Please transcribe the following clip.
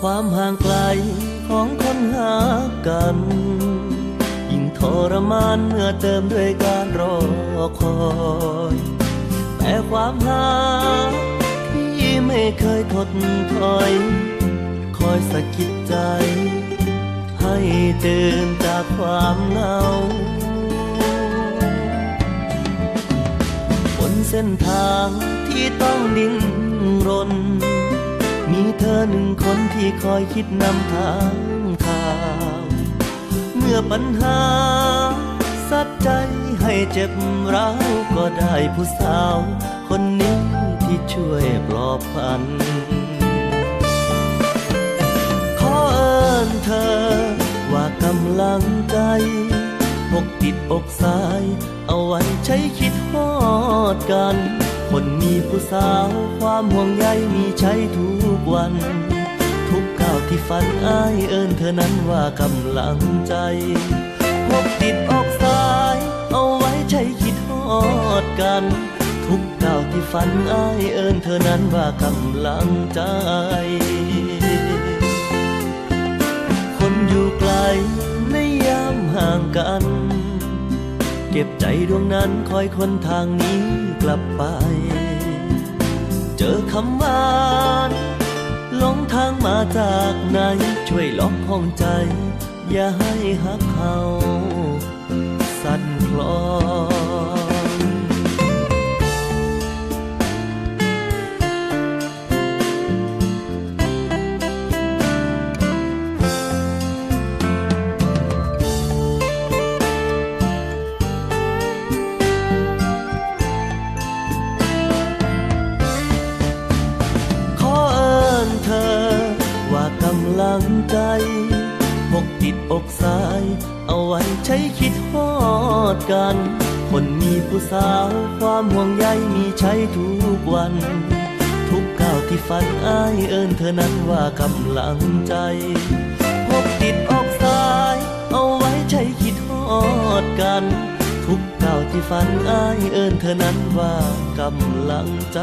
ความห่างไกลของคนหากัน ยิ่งทรมานเมื่อเติมด้วยการรอคอยแต่ความหาที่ไม่เคยทดถอย คอยสะกิดใจ ให้ตื่นจากความเหงาบนเส้นทางที่ต้องดิ้นรน เธอหนึ่งคนที่คอยคิดนำทางทาง เมื่อปัญหา สัดใจให้เจ็บร้าวก็ได้ผู้สาว คนนี้ที่ช่วยปลอบพัน ขอเอิญเธอว่ากำลังใจปกติดอกสาย เอาไว้ใช้คิดฮอดกัน คนมีผู้สาวความห่วงใยมีใช้ทุก วัน ทุกก้าวที่ฝันอ้ายเอิญเธอนั้นว่ากำลังใจพกติดอกสาย เอาไว้ใช้คิดฮอดกัน ทุกก้าวที่ฝันอ้ายเอิญเธอนั้นว่ากำลังใจ คนอยู่ไกลในยามห่างกัน เก็บใจดวงนั้นคอยคนทางนี้กลับไป เจอคำหวาน หลงทางมาจากไหน ช่วยล็อกห้องใจ อย่าให้หักเขา สั่นคลอน ติดอกสาย เอาไว้ใช้คิดฮอดกัน คนมีผู้สาวความห่วงใยมีใช้ทุกวัน ทุกก้าวที่ฝันอ้ายเอิญเธอนั้นว่ากำลังใจพกติดอกสาย เอาไว้ใช้คิดฮอดกัน ทุกก้าวที่ฝันอ้ายเอิญเธอนั้นว่ากำลังใจ